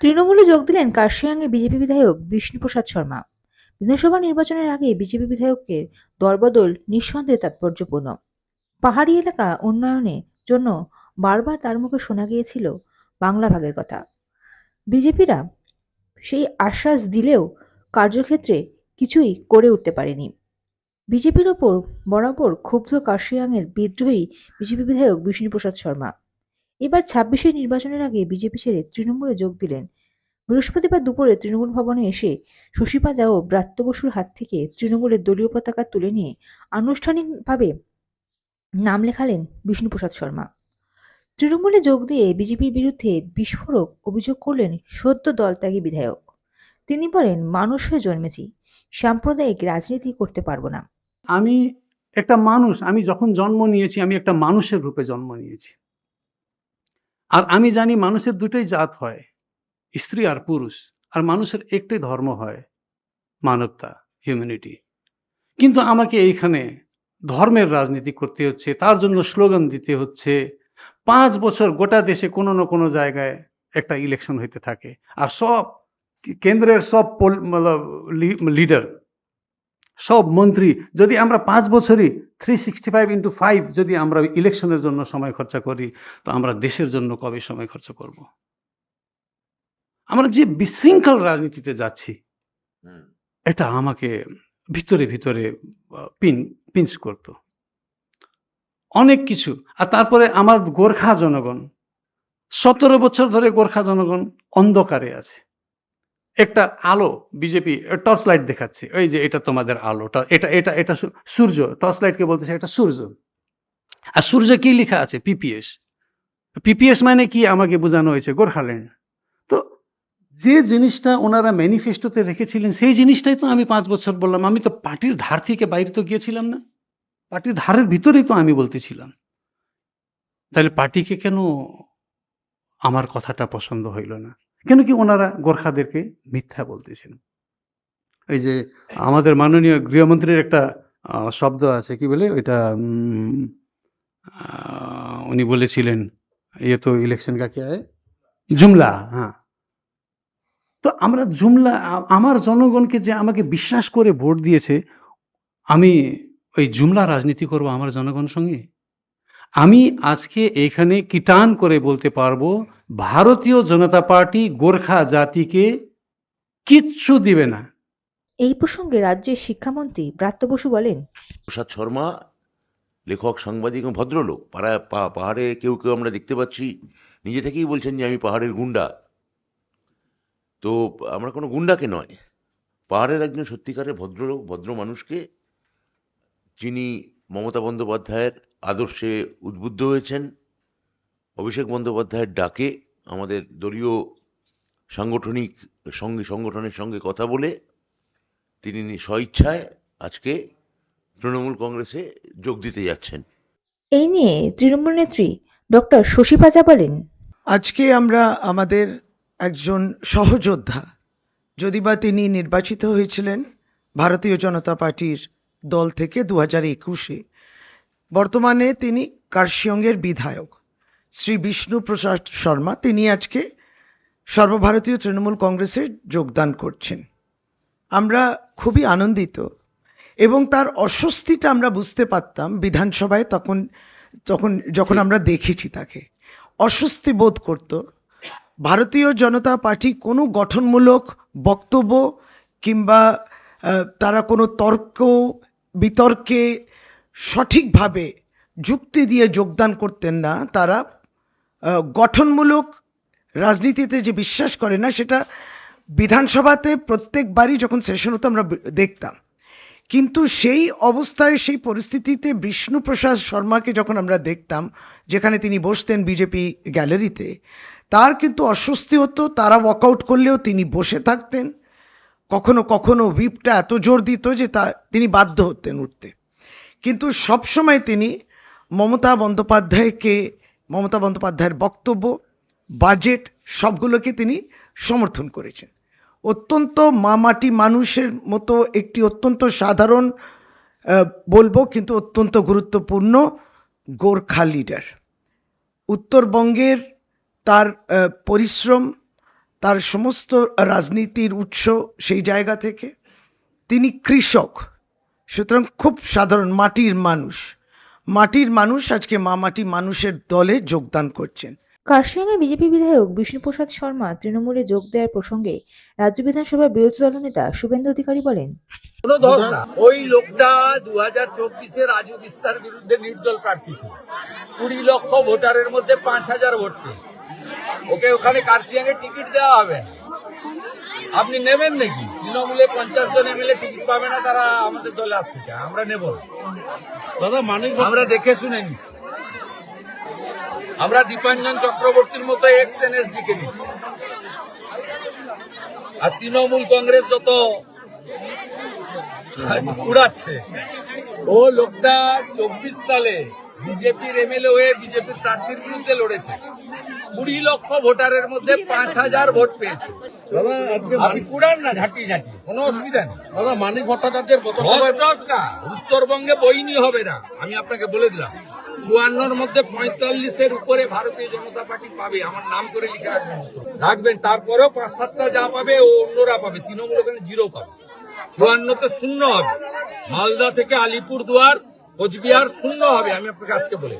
তৃণমূলে যোগ দিলেন কার্শিয়াঙ্গে বিজেপি বিধায়ক বিষ্ণুপ্রসাদ শর্মা। বিধানসভা নির্বাচনের আগে বিজেপি বিধায়কের দলবদল নিঃসন্দেহে তাৎপর্যপূর্ণ। পাহাড়ি এলাকা উন্নয়নের জন্য বারবার তার মুখে শোনা গিয়েছিল বাংলা ভাগের কথা। বিজেপিরা সেই আশ্বাস দিলেও কার্যক্ষেত্রে কিছুই করে উঠতে পারেনি। বিজেপির ওপর বরাবর ক্ষুব্ধ কার্শিয়াংয়ের বিদ্রোহী বিজেপি বিধায়ক বিষ্ণুপ্রসাদ শর্মা। এবার ছাব্বিশের নির্বাচনের আগে বিজেপি ছেড়ে তৃণমূলে যোগ দিলেন। বৃহস্পতিবার দুপুরে তৃণমূল ভবনে এসে শশী পাজা ও ব্রাত্য বসুর হাত থেকে তৃণমূলের দলীয় পতাকা তুলে নিয়ে আনুষ্ঠানিকভাবে নাম লেখালেন বিষ্ণুপ্রসাদ শর্মা। তৃণমূলে যোগ দিয়ে বিজেপির বিরুদ্ধে বিস্ফোরক অভিযোগ করলেন সদ্য দলত্যাগী বিধায়ক। তিনি বলেন, মানুষ হয়ে জন্মেছি, সাম্প্রদায়িক রাজনীতি করতে পারব না। আমি একটা মানুষ, আমি যখন জন্ম নিয়েছি, আমি একটা মানুষের রূপে জন্ম নিয়েছি। আর আমি জানি মানুষের দুটোই জাত হয়, স্ত্রী আর পুরুষ, আর মানুষের একটাই ধর্ম হয়, মানবতা হিউম্যানিটি কিন্তু আমাকে এইখানে ধর্মের রাজনীতি করতে হচ্ছে, তার জন্য স্লোগান দিতে হচ্ছে, পাঁচ বছর গোটা দেশে কোনো না কোনো জায়গায় একটা ইলেকশন হইতে থাকে। আর সব, কেন্দ্রের সব লিডার সব মন্ত্রী যদি আমরা পাঁচ বছরই three sixty five into five যদি আমরা ইলেকশনের জন্য সময় খরচা করি তো আমরা দেশের জন্য কবে সময় খরচা করব? আমরা যে বিশৃঙ্খল রাজনীতিতে যাচ্ছি এটা আমাকে ভিতরে ভিতরে পিন পিঞ্চ করতো। অনেক কিছু। আর তারপরে আমার গোর্খা জনগণ সতেরো বছর ধরে গোর্খা জনগণ অন্ধকারে আছে। একটা আলো বিজেপি টর্চ লাইট দেখাচ্ছে। ওই যে এটা তোমাদের আলো এটা এটা এটা সূর্য, টর্চ লাইটকে বলতেছে এটা সূর্য। আর সূর্য কি লেখা আছে? পিপিএস পিপিএস মানে কি? আমাকে বোঝানো হয়েছে, গোর্খাল্যান্ড। তো যে জিনিসটা ওনারা ম্যানিফেস্টোতে রেখেছিলেন, সেই জিনিসটাই তো আমি পাঁচ বছর বললাম। আমি তো পার্টির ধার থেকে বাইরে তো গিয়েছিলাম না। পার্টির ধারের ভিতরেই তো আমি বলতেছিলাম। তাহলে পার্টিকে কেন আমার কথাটা পছন্দ হইল না? কেন কি ওনারা গোর্খাদেরকে মিথ্যা বলতেছেন? এই যে আমাদের মাননীয় গৃহমন্ত্রীর একটা শব্দ আছে, কি বলে? ওইটা উনি বলেছিলেন ইয়ে তো ইলেকশন কাকে জুমলা হ্যাঁ। তো আমরা জুমলা আমার জনগণকে যে আমাকে বিশ্বাস করে ভোট দিয়েছে, আমি ওই জুমলা রাজনীতি করব আমার জনগণ সঙ্গে? আমি আজকে এখানে কিটান করে বলতে পারব ভারতীয় জনতা পার্টি গোর্খা জাতিকে কিচ্ছু দিবে না। এই প্রসঙ্গে রাজ্যের শিক্ষামন্ত্রী ব্রাত্য বসু বলেন প্রসাদ শর্মা লেখক সাংবাদিক এবং ভদ্রলোক পাড়ায় পাহাড়ে কেউ কেউ আমরা দেখতে পাচ্ছি নিজে থেকেই বলছেন যে আমি পাহাড়ের গুন্ডা। তো আমরা কোনো গুন্ডাকে নয় পাহাড়ের একজন সত্যিকারের ভদ্রলোক ভদ্র মানুষকে যিনি মমতা বন্দ্যোপাধ্যায়ের আদর্শে উদ্বুদ্ধ হয়েছেন। অভিষেক বন্দ্যোপাধ্যায়ের ডাকে আমাদের দলীয় সাংগঠনিক সঙ্গে সংগঠনের সঙ্গে কথা বলে তিনি স্বইচ্ছায় আজকে তৃণমূল কংগ্রেসে যোগ দিতে যাচ্ছেন। এই নিয়ে তৃণমূল নেত্রী ডক্টর শশী পাজা বলেন আজকে আমরা আমাদের একজন সহযোদ্ধা যদি বা তিনি নির্বাচিত হয়েছিলেন ভারতীয় জনতা পার্টির দল থেকে দু হাজার একুশে বর্তমানে তিনি কার্শিয়ঙ্গের বিধায়ক। শ্রী বিষ্ণু প্রসাদ শর্মা তিনি আজকে সর্বভারতীয় তৃণমূল কংগ্রেসে যোগদান করছেন। আমরা খুবই আনন্দিত এবং তার অস্বস্তিটা আমরা বুঝতে পারতাম বিধানসভায় তখন তখন যখন আমরা দেখেছি তাকে। অস্বস্তি বোধ করত। ভারতীয় জনতা পার্টি কোনো গঠনমূলক বক্তব্য কিংবা তারা কোনো তর্ক, বিতর্কে সঠিকভাবে যুক্তি দিয়ে যোগদান করতেন না, তারা গঠনমূলক রাজনীতিতে যে বিশ্বাস করে না, সেটা বিধানসভাতে প্রত্যেকবারই যখন সেশন হতো আমরা দেখতাম। কিন্তু সেই অবস্থায়, সেই পরিস্থিতিতে বিষ্ণুপ্রসাদ শর্মাকে যখন আমরা দেখতাম, যেখানে তিনি বসতেন বিজেপি গ্যালারিতে তার কিন্তু অস্বস্তি হতো, তারা ওয়াকআউট করলেও তিনি বসে থাকতেন। কখনো কখনো হুইপটা এত জোর দিত যে তা, তিনি বাধ্য হতেন উঠতে। কিন্তু সবসময় তিনি মমতা বন্দ্যোপাধ্যায়কে, মমতা বন্দ্যোপাধ্যায়ের বক্তব্য বাজেট সবগুলোকে তিনি সমর্থন করেছেন। অত্যন্ত মামাটি মানুষের মতো একটি অত্যন্ত সাধারণ বলব কিন্তু অত্যন্ত গুরুত্বপূর্ণ গোর্খা লিডার উত্তরবঙ্গের তার পরিশ্রম, তার সমস্ত রাজনীতির উৎস সেই জায়গা থেকে। তিনি কৃষক। সুতরাং খুব সাধারণ মাটির মানুষ। মাটির মানুষ আজকে মা মাটি মানুষের দলে যোগদান করছেন। কার্শিয়াংয়ে বিজেপি বিধায়ক বিষ্ণুপ্রসাদ শর্মা তৃণমূলে যোগ দেওয়ার প্রসঙ্গে রাজ্য বিধানসভার বিরোধী দলনেতা শুভেন্দু অধিকারী বলেন কোনো না। ওই লোকটা দু হাজার চব্বিশে রাজু বিস্তার বিরুদ্ধে নির্দল প্রার্থী ছিল। কুড়ি লক্ষ ভোটারের মধ্যে পাঁচ হাজার ভোট পেয়েছে। ওকে ওখানে কার্শিয়াঙ্গে টিকিট দেওয়া হবে আপনি নেবেন নাকি? তৃণমূলে পঞ্চাশ জন এমএলএ টিকিট পাবে না তারা আমাদের দলে আসতে চায়। আমরা নেব দাদা মানিক আমরা দেখে শুনে নিচ্ছি আমরা দীপাঞ্জন চক্রবর্তীর মতো এক্স এনএসডি কে নিচ্ছি। আর তৃণমূল কংগ্রেস যত উড়াচ্ছে ও লোকটা চব্বিশ সালে বিজেপির এমএলএ হয়ে বিজেপির প্রার্থীর বিরুদ্ধে লড়েছে। কুড়ি লক্ষ ভোটারের মধ্যে পাঁচ হাজার ভোট পেয়েছে। আপনি কুড়ান না ঝাঁটিয়ে ঝাঁটিয়ে কোনো অসুবিধা নেই। দাদা মানিক ভট্টাচার্যের গত না উত্তরবঙ্গে বইনি হবে না আমি আপনাকে বলে দিলাম। চুয়ান্নর মধ্যে পঁয়তাল্লিশের উপরে ভারতীয় জনতা পার্টি পাবে আমার নাম করে লিখে রাখবেন। রাখবেন তারপরেও পাঁচ সাতটা যা পাবে ও অন্যরা পাবে তৃণমূল ওখানে জিরো পাবে। চুয়ান্নতে শূন্য হবে মালদা থেকে আলিপুর দুয়ার কোচবিহার শূন্য হবে আমি আপনাকে আজকে বলে।